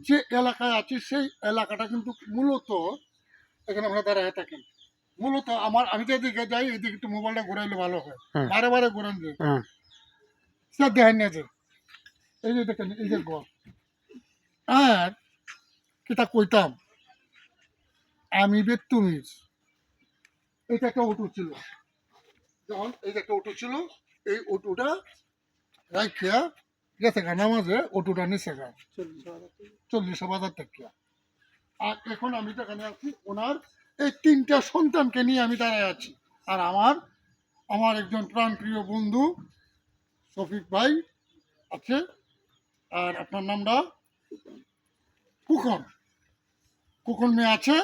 যে এলাকায় আছি সেই এলাকাটা কিন্তু মূলত এখানে আমরা দাঁড়ায় থাকেন মূলত আমার আমি যে এদিকে যাই এদিকে একটু মোবাইলটা ঘুরাইলে ভালো হয়। হ্যাঁ। বারে বারে ঘুরান যে। হ্যাঁ। দেখেন না যে। এই যে দেখেন এই যে ঘর। আর কিতা কইতাম আমি বে তুমি এটা একটা অটো ছিল। যখন এই যে একটা অটো ছিল এই অটোটা রাখিয়া গেছে গা নামাজে অটোটা নিচে গা। চল্লিশ হাজার টাকা। আর এখন আমি তো এখানে আছি ওনার এই তিনটা সন্তানকে নিয়ে আমি দাঁড়ায় আছি। আর আমার আমার একজন প্রাণপ্রিয় বন্ধু শফিক ভাই আছে আর আপনার নামটা? কুকন। কুকন মেয়ে আছে।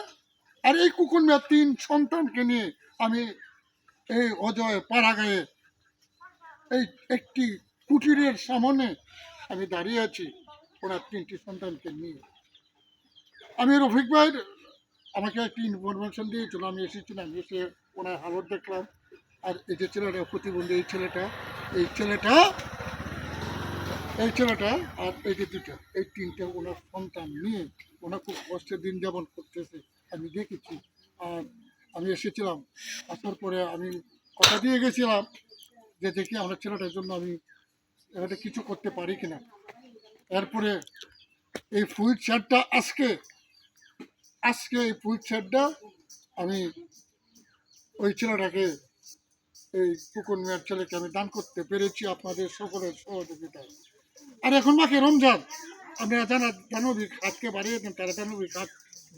আর এই কুকন মেয়ের তিন সন্তানকে নিয়ে আমি এই অজয় পাড়াগায়ে এই একটি কুটিরের সামনে আমি দাঁড়িয়ে আছি ওনার তিনটি সন্তানকে নিয়ে। আমি রফিক ভাই আমাকে একটি ইনফরমেশন দিয়েছিল, আমি এসেছিলাম, এসে ওনার হালত দেখলাম। আর এই যে ছেলেটা, প্রতিবন্ধী এই ছেলেটা এই ছেলেটা এই ছেলেটা আর এই যে দুটো এই তিনটে ওনার সন্তান নিয়ে ওনার খুব কষ্টের দিন যাপন করতেছে, আমি দেখেছি। আর আমি এসেছিলাম, আসার পরে আমি কথা দিয়ে গেছিলাম যে দেখি আমার ছেলেটার জন্য আমি এখানে কিছু করতে পারি কিনা? এরপরে এই ফুইট শার্টটা আজকে আজকে এই ফুইট শার্টটা আমি ওই ছেলেটাকে, এই কুকুর মেয়ের ছেলেকে আমি দান করতে পেরেছি আপনাদের সকলের সহযোগিতায় আর এখন মাকে রমজান। আপনারা জানা, দানবিক হাতকে বাড়িয়ে দেন, তারা দানবিক হাত,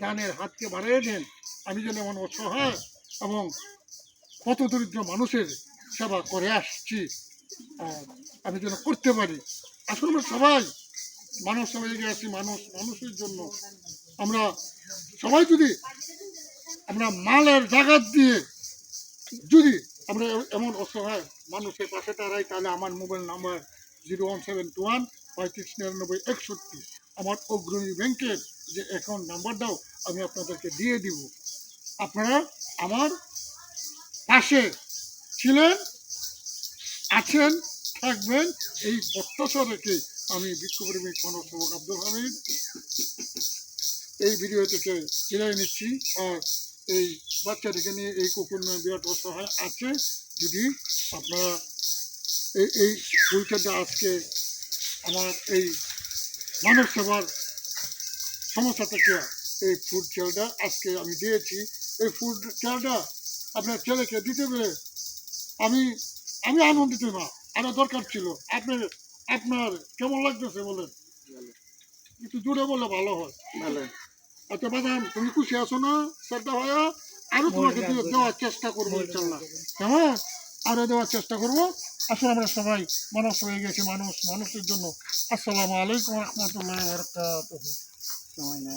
দানের হাতকে বাড়িয়ে দেন। আমি যেন এমন অসহায় এবং কত দরিদ্র মানুষের সেবা করে আসছি। আমি যেন করতে পারি। আসলে আমরা সবাই মানুষ এগিয়ে আছি মানুষ, মানুষের জন্য। আমরা সবাই যদি আমরা মালের জাগাত দিয়ে যদি আমরা এমন অসহায় মানুষের পাশে দাঁড়াই, তাহলে আমার mobile number zero one seven two one পঁয়ত্রিশ নিরানব্বই একষট্টি। আমার অগ্রণী ব্যাংকের যে অ্যাকাউন্ট নাম্বারটাও আমি আপনাদেরকে দিয়ে দিব। আপনারা আমার পাশে ছিলেন আছেন, থাকবেন। এই প্রত্যাশা আমি বিক্ষোভপ্রেমিক মানবসেবক আব্দুল হামিদ এই ভিডিও থেকে বিদায় নিচ্ছি। আর এই বাচ্চাটিকে নিয়ে এই কুকুর নিয়ে, বিরাট অসহায় আছে। যদি আপনারা এই এই ফুলচাটা আজকে আমার এই মানব সেবার সমস্যা থেকে এই ফুড চেয়ারটা আজকে আমি দিয়েছি। এই ফুড চেয়ারটা আপনার ছেলেকে দিতে পেরে আমি আমি আনন্দিত না। আরও দরকার ছিল। আপনার আপনার কেমন লাগতেছে বলেন? একটু জুড়ে বলে ভালো হয়। ভালো। আচ্ছা বাদাম তুমি খুশি আছো না? শ্রদ্ধা ভাইয়া আরও তোমাকে দেওয়ার চেষ্টা করব ইনশাল্লাহ কেমন? আরও দেওয়ার চেষ্টা করব। আসলে আমরা সবাই মানুষ হয়ে গেছি মানুষ মানুষের জন্য। আসসালামু আলাইকুম রহমতুল্লাহ বরকাত